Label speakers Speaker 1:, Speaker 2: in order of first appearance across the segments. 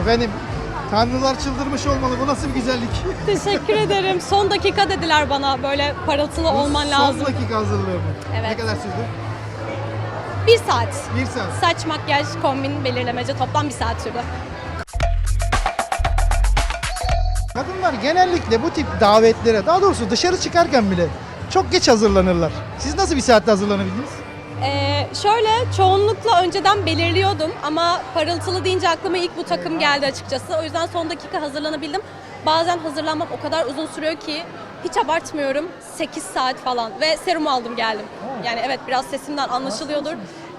Speaker 1: Efendim tanrılar çıldırmış olmalı. Bu nasıl bir güzellik?
Speaker 2: Teşekkür ederim. Son dakika dediler bana böyle parıltılı olman lazım.
Speaker 1: Son dakika hazırlığı mı?
Speaker 2: Evet.
Speaker 1: Ne kadar sürdü?
Speaker 2: Bir saat.
Speaker 1: Bir saat.
Speaker 2: Saç, makyaj, kombin belirlemece toplam bir saat sürdü.
Speaker 1: Kadınlar genellikle bu tip davetlere, daha doğrusu dışarı çıkarken bile çok geç hazırlanırlar. Siz nasıl bir saatte hazırlanabildiniz?
Speaker 2: Ee, şöyle çoğunlukla önceden belirliyordum ama parıltılı deyince aklıma ilk bu takım geldi açıkçası. O yüzden son dakika hazırlanabildim. Bazen hazırlanmak o kadar uzun sürüyor ki hiç abartmıyorum 8 saat falan ve serum aldım geldim. Yani evet biraz sesimden anlaşılıyordur.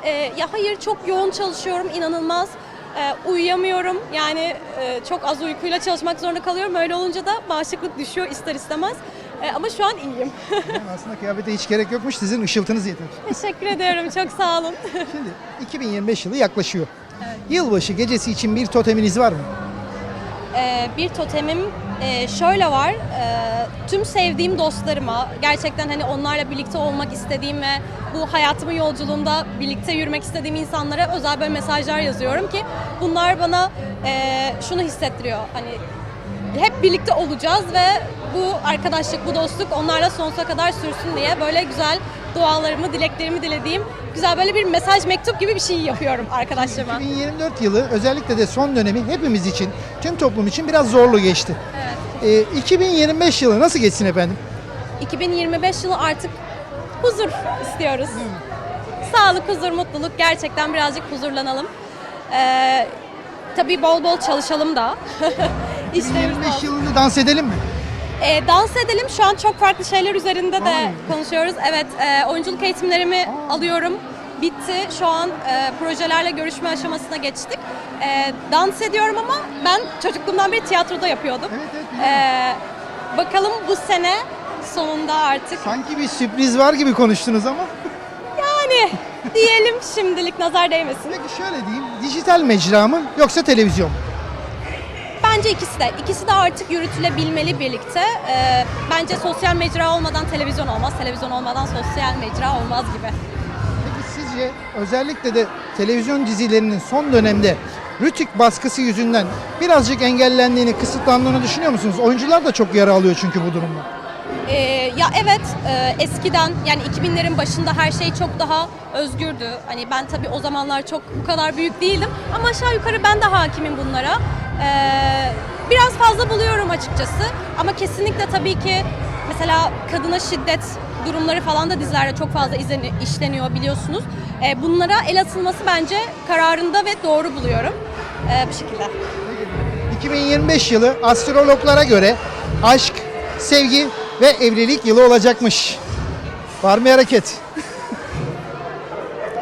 Speaker 2: Ee, ya hayır çok yoğun çalışıyorum inanılmaz. Ee, uyuyamıyorum yani e, çok az uykuyla çalışmak zorunda kalıyorum. Öyle olunca da bağışıklık düşüyor ister istemez. Ee, ama şu an iyiyim.
Speaker 1: Yani aslında kıyafete hiç gerek yokmuş. Sizin ışıltınız yeter.
Speaker 2: Teşekkür ederim çok sağ olun.
Speaker 1: Şimdi 2025 yılı yaklaşıyor. Yılbaşı gecesi için bir toteminiz var mı?
Speaker 2: Ee, bir totemim e, şöyle var. Ee, tüm sevdiğim dostlarıma, gerçekten hani onlarla birlikte olmak istediğim ve bu hayatımın yolculuğunda birlikte yürümek istediğim insanlara özel böyle mesajlar yazıyorum ki bunlar bana e, şunu hissettiriyor. Hani hep birlikte olacağız ve bu arkadaşlık, bu dostluk onlarla sonsuza kadar sürsün diye böyle güzel dualarımı, dileklerimi dilediğim güzel böyle bir mesaj mektup gibi bir şey yapıyorum arkadaşlarıma.
Speaker 1: 2024 yılı özellikle de son dönemi hepimiz için, tüm toplum için biraz zorlu geçti.
Speaker 2: Evet.
Speaker 1: Ee, 2025 yılı nasıl geçsin efendim?
Speaker 2: 2025 yılı artık huzur istiyoruz. Sağlık, huzur, mutluluk. Gerçekten birazcık huzurlanalım. Ee, tabii bol bol çalışalım da.
Speaker 1: 2025
Speaker 2: olsun.
Speaker 1: yılını dans edelim mi?
Speaker 2: Ee, dans edelim. Şu an çok farklı şeyler üzerinde de
Speaker 1: Ay.
Speaker 2: konuşuyoruz. Evet, e, oyunculuk eğitimlerimi alıyorum. Bitti. Şu an e, projelerle görüşme aşamasına geçtik. E, dans ediyorum ama ben çocukluğumdan beri tiyatroda yapıyordum.
Speaker 1: Evet, evet.
Speaker 2: E, bakalım bu sene sonunda artık
Speaker 1: Sanki bir sürpriz var gibi konuştunuz ama.
Speaker 2: Diyelim şimdilik nazar değmesin.
Speaker 1: Peki şöyle diyeyim, dijital mecra mı yoksa televizyon mu?
Speaker 2: Bence ikisi de. İkisi de artık yürütülebilmeli birlikte. Ee, bence sosyal mecra olmadan televizyon olmaz. Televizyon olmadan sosyal mecra olmaz gibi.
Speaker 1: Peki sizce özellikle de televizyon dizilerinin son dönemde rütük baskısı yüzünden birazcık engellendiğini, kısıtlandığını düşünüyor musunuz? Oyuncular da çok yara alıyor çünkü bu durumda.
Speaker 2: Ee, ya evet e, eskiden yani 2000'lerin başında her şey çok daha özgürdü. Hani ben tabii o zamanlar çok bu kadar büyük değildim ama aşağı yukarı ben de hakimim bunlara. Ee, biraz fazla buluyorum açıkçası ama kesinlikle tabii ki mesela kadına şiddet durumları falan da dizilerde çok fazla izleni- işleniyor biliyorsunuz. Ee, bunlara el atılması bence kararında ve doğru buluyorum. Ee, bu şekilde.
Speaker 1: 2025 yılı astrologlara göre aşk, sevgi ve evlilik yılı olacakmış. Var mı hareket?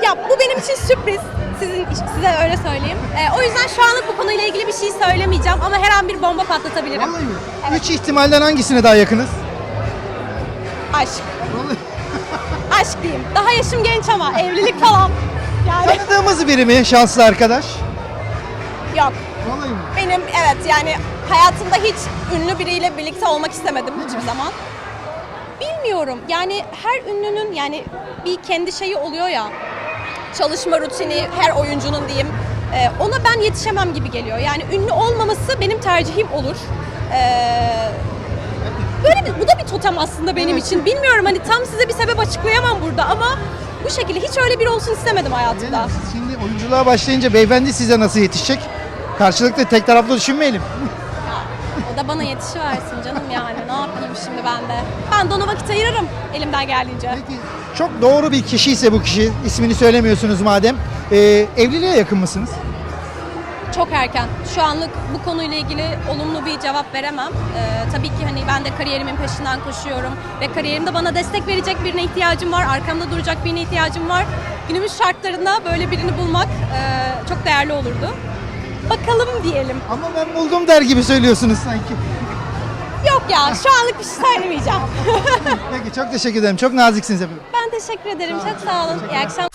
Speaker 2: Ya bu benim için sürpriz. Sizin size öyle söyleyeyim. Ee, o yüzden şu anlık bu konuyla ilgili bir şey söylemeyeceğim ama her an bir bomba patlatabilirim.
Speaker 1: Vallahi mi? Üç ihtimalden hangisine daha yakınız?
Speaker 2: Aşk.
Speaker 1: Vallahi.
Speaker 2: Aşk diyeyim. Daha yaşım genç ama evlilik falan. Yani
Speaker 1: Tanıdığımız biri mi şanslı arkadaş?
Speaker 2: yok.
Speaker 1: Vallahi mi?
Speaker 2: Benim evet yani hayatımda hiç ünlü biriyle birlikte olmak istemedim hiçbir zaman. Bilmiyorum yani her ünlünün yani bir kendi şeyi oluyor ya çalışma rutini her oyuncunun diyeyim Ee, ona ben yetişemem gibi geliyor. Yani ünlü olmaması benim tercihim olur. Ee, böyle bir, bu da bir totem aslında benim için. Bilmiyorum hani tam size bir sebep açıklayamam burada ama bu şekilde hiç öyle biri olsun istemedim hayatımda.
Speaker 1: Şimdi oyunculuğa başlayınca beyefendi size nasıl yetişecek? Karşılıklı tek taraflı düşünmeyelim.
Speaker 2: Da bana yetişiversin canım yani. Ne yapayım şimdi ben de? Ben de ona vakit ayırırım elimden geldiğince.
Speaker 1: Peki çok doğru bir kişi ise bu kişi, ismini söylemiyorsunuz madem. Ee, evliliğe yakın mısınız?
Speaker 2: Çok erken. Şu anlık bu konuyla ilgili olumlu bir cevap veremem. Ee, tabii ki hani ben de kariyerimin peşinden koşuyorum ve kariyerimde bana destek verecek birine ihtiyacım var. Arkamda duracak birine ihtiyacım var. Günümüz şartlarında böyle birini bulmak e, çok değerli olurdu. Bakalım diyelim.
Speaker 1: Ama ben buldum der gibi söylüyorsunuz sanki.
Speaker 2: Yok ya şu anlık bir şey söylemeyeceğim.
Speaker 1: Peki çok teşekkür ederim. Çok naziksiniz efendim.
Speaker 2: ben teşekkür ederim. Çok sağ olun. İyi akşamlar.